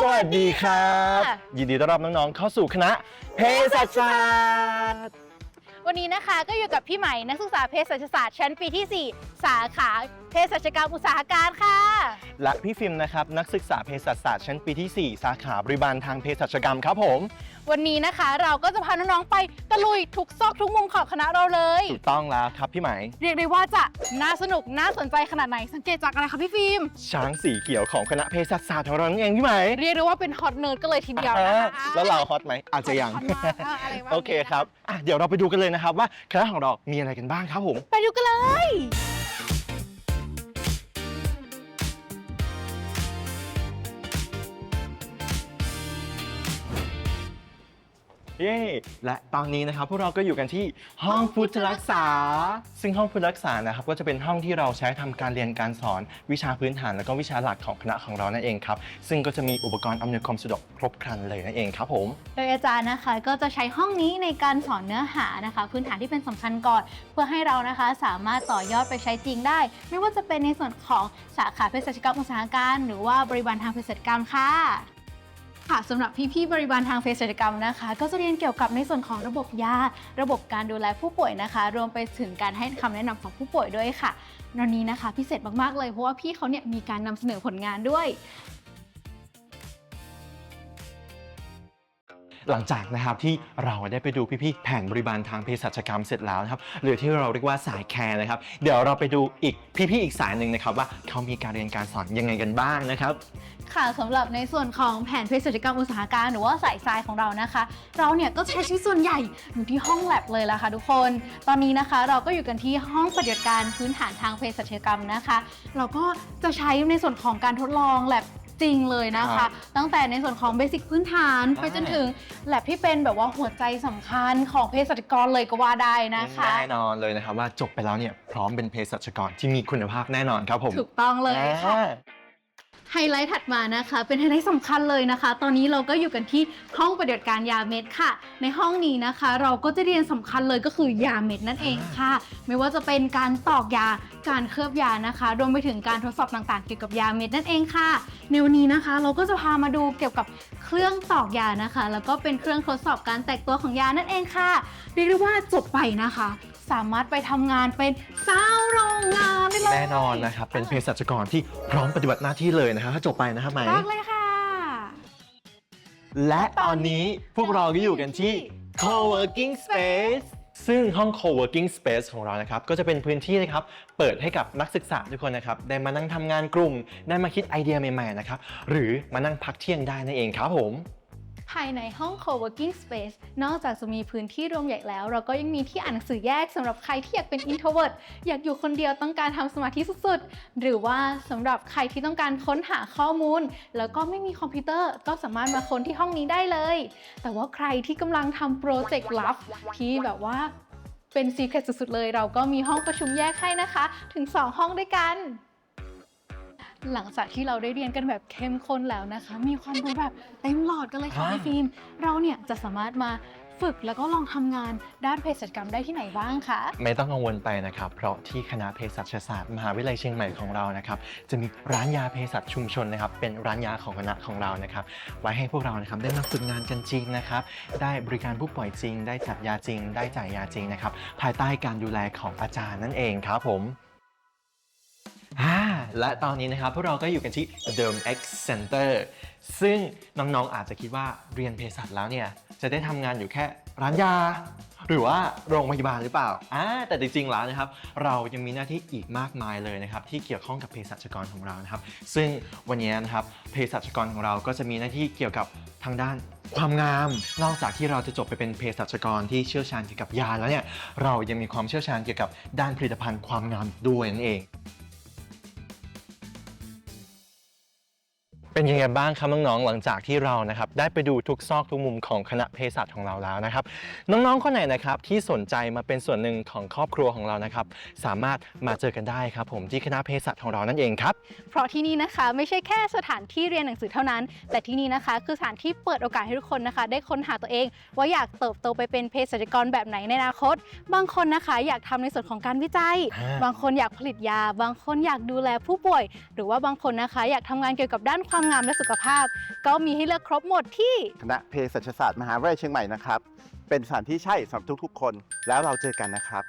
สวัสดีครับค่ะยินดีต้อนรับน้องๆเข้าสู่คณะเภสัชศาสตร์วันนี้นะคะก็อยู่กับพี่ใหม่นักศึกษาเภสัชศาสตร์ชั้นปีที่ 4 สาขาเภสัชกรรมอุตสาหการค่ะ และพี่ฟิล์มนะครับนักศึกษาเภสัชศาสตร์ชั้นปีที่ 4 สาขาบริบาลทางเภสัชกรรมครับผมวันนี้นะคะ เราก็จะพาน้องๆไปตะลุยทุกซอกทุกมุมของคณะเราเลย ถูกต้องแล้วครับพี่ไหมเรียกได้ว่าจะน่าสนุกน่าสนใจขนาดไหนสังเกตจากอะไรคะพี่ฟิล์ม ช้างสีเขียวของคณะเภสัชศาสตร์ของเรานั่นเองพี่ไหมเรียกได้ว่าเป็นฮอตเนิร์ดก็เลยทีเดียวนะอ่าคะแล้วเราฮอตไหมอาจจะยัง ฮอตมากอะอะไรวะโอเคครับอะเดี๋ยวเราไปดูกันเลยนะครับว่าคณะของเรามีอะไรกันบ้างครับผม ไปดูกันเลย เย้และตอนนี้นะครับพวกเราก็อยู่กันที่ห้องพุทธรักษา ซึ่งห้องพุทธรักษานะครับก็จะเป็นห้องที่เราใช้ทำการเรียนการสอนวิชาพื้นฐานแล้วก็วิชาหลักของคณะของเรานั่นเองครับซึ่งก็จะมีอุปกรณ์อำนวยความสะดวกครบครันเลยนั่นเองครับผม โดยอาจารย์นะคะก็จะใช้ห้องนี้ในการสอนเนื้อหานะคะ พื้นฐานที่เป็นสำคัญก่อนเพื่อให้เรานะคะสามารถต่อยอดไปใช้จริงได้ ไม่ว่าจะเป็นในส่วนของสาขาเภสัชกรรมอุตสาหการ หรือว่าบริบาลทางเภสัชกรรมค่ะ ค่ะสำหรับพี่ๆบริบาลทางเภสัชกรรมนะคะ ก็จะเรียนเกี่ยวกับในส่วนของระบบยา ระบบการดูแลผู้ป่วยนะคะ รวมไปถึงการให้คำแนะนำของผู้ป่วยด้วยค่ะวันนี้นะคะ พิเศษมากๆเลยเพราะว่าพี่เขาเนี่ยมีการนำเสนอผลงานด้วย หลังจากนะครับที่เราได้ไปดูพี่ๆแผนบริบาลทางเภสัชกรรมเสร็จแล้วนะครับหรือที่เราเรียกว่าสายแคร์นะครับ เดี๋ยวเราไปดูอีกพี่ๆอีกสายหนึ่งนะครับว่าเขามีการเรียนการสอนยังไงกันบ้างนะครับ ค่ะสำหรับในส่วนของแผนเภสัชกรรมอุตสาหการหรือว่าสายทรายของเรานะคะ เราเนี่ยก็ใช้ชีวิตส่วนใหญ่อยู่ที่ห้องแลบเลยล่ะค่ะทุกคน ตอนนี้นะคะเราก็อยู่กันที่ห้องปฏิบัติการพื้นฐานทางเภสัชกรรมนะคะ เราก็จะใช้ในส่วนของการทดลองแลบ จริงเลยนะครัคะ บตั้งแต่ในส่วนของเบสิกพื้นฐานไปจนถึงแลบที่เป็นแบบว่าหัวใจสำคัญของเภสัชกรเลยก็ว่าได้นะคะ แน่นอนเลยนะครับว่าจบไปแล้วเนี่ยพร้อมเป็นเภสัชกรที่มีคุณภาพแน่นอนครับผม ถูกต้องเลยค่ะ อ่า ไฮไลท์ถัดมานะคะ เป็นไฮไลท์สำคัญเลยนะคะ ตอนนี้เราก็อยู่กันที่ห้องปฏิบัติการยาเม็ดค่ะ ในห้องนี้นะคะ เราก็จะเรียนสำคัญเลยก็คือยาเม็ดนั่นเองค่ะ ไม่ว่าจะเป็นการตอกยาการเคลือบยานะคะ รวมไปถึงการทดสอบต่างๆ เกี่ยวกับยาเม็ดนั่นเองค่ะ ในวันนี้นะคะ เราก็จะพามาดูเกี่ยวกับเครื่องตอกยานะคะ แล้วก็เป็นเครื่องทดสอบการแตกตัวของยานั่นเองค่ะเรียกได้ว่าจบไปนะคะ สามารถไปทำงานเป็นสาวโรงงานได้เลยแน่นอนนะครับ เป็นเภสัชกรที่พร้อมปฏิบัติหน้าที่เลยนะครับถ้าจบไปนะครับไหม มากเลยค่ะ และตอนนี้พวกเราก็อยู่กันที่ co-working space ซึ่งห้อง co-working space ของเรานะครับ ก็จะเป็นพื้นที่นะครับ เปิดให้กับนักศึกษาทุกคนนะครับ ได้มานั่งทำงานกลุ่ม ได้มาคิดไอเดียใหม่ๆนะครับ หรือมานั่งพักเที่ยงได้นั่นเองครับผม ภายในห้อง co-working space นอกจากจะมีพื้นที่รวมใหญ่แล้ว เราก็ยังมีที่อ่านหนังสือแยกสำหรับใครที่อยากเป็น introvert อยากอยู่คนเดียวต้องการทำสมาธิสุดๆ หรือว่าสำหรับใครที่ต้องการค้นหาข้อมูล แล้วก็ไม่มีคอมพิวเตอร์ ก็สามารถมาค้นที่ห้องนี้ได้เลย แต่ว่าใครที่กำลังทำโปรเจกต์ลับที่แบบว่าเป็น secret สุดๆเลย เราก็มีห้องประชุมแยกให้นะคะ ถึง 2 ห้องด้วยกัน หลังจากที่เราได้เรียนกันแบบเข้มข้นแล้วนะคะ มีความรู้แบบเต็มหลอดกันเลยค่ะอ่าพี่ฟิล์มเราเนี่ยจะสามารถมาฝึกแล้วก็ลองทำงานด้านเภสัชกรรมได้ที่ไหนบ้างคะ ไม่ต้องกังวลไปนะครับ เพราะที่คณะเภสัชศาสตร์มหาวิทยาลัยเชียงใหม่ของเรานะครับ จะมีร้านยาเภสัชชุมชนนะครับ เป็นร้านยาของคณะของเรานะครับ ไว้ให้พวกเรานะครับได้มาฝึกงานกันจริงนะครับ ได้บริการผู้ป่วยจริง ได้จัดยาจริง ได้จ่ายยาจริงนะครับ ภายใต้การดูแลของอาจารย์นั่นเองครับผม อ่าและตอนนี้นะครับพวกเราก็อยู่กันที่ Derm X Center ซึ่งน้องๆอาจจะคิดว่าเรียนเภสัชแล้วเนี่ย จะได้ทำงานอยู่แค่ร้านยา หรือว่าโรงพยาบาลหรือเปล่าอ่าแต่จริงๆแล้วนะครับ เรายังมีหน้าที่อีกมากมายเลยนะครับ ที่เกี่ยวข้องกับเภสัชกรของเรานะครับ ซึ่งวันนี้นะครับเภสัชกรของเราก็จะมีหน้าที่เกี่ยวกับทางด้านความงาม นอกจากที่เราจะจบไปเป็นเภสัชกรที่เชี่ยวชาญเกี่ยวกับยาแล้วเนี่ยเรายังมีความเชี่ยวชาญเกี่ยวกับด้านผลิตภัณฑ์ความงามด้วยนั่นเอง เป็นยังไงบ้างครับน้องๆหลังจากที่เรานะครับได้ไปดูทุกซอกทุกมุมของคณะเภสัชของเราแล้วนะครับ น้องๆคนไหนนะครับที่สนใจมาเป็นส่วนหนึ่งของครอบครัวของเรานะครับ สามารถมาเจอกันได้ครับ ผมที่คณะเภสัชของเรานั่นเองครับ เพราะที่นี่นะคะไม่ใช่แค่สถานที่เรียนหนังสือเท่านั้น แต่ที่นี่นะคะ คือสถานที่เปิดโอกาสให้ทุกคนนะคะ ได้ค้นหาตัวเอง ว่าอยากเติบโตไปเป็นเภสัชกรแบบไหนในอนาคต บางคนนะคะ อยากทำในส่วนของการวิจัยอ่าบางคนอยากผลิตยา บางคนอยากดูแลผู้ป่วย หรือว่าบางคนนะคะ อยากทำงานเกี่ยวกับด้านความความงามและสุขภาพ ก็มีให้เลือกครบหมดที่ คณะเภสัชศาสตร์มหาวิทยาลัยเชียงใหม่นะครับ เป็นสถานที่ใช่สำหรับทุกๆคน แล้วเราเจอกันนะครับ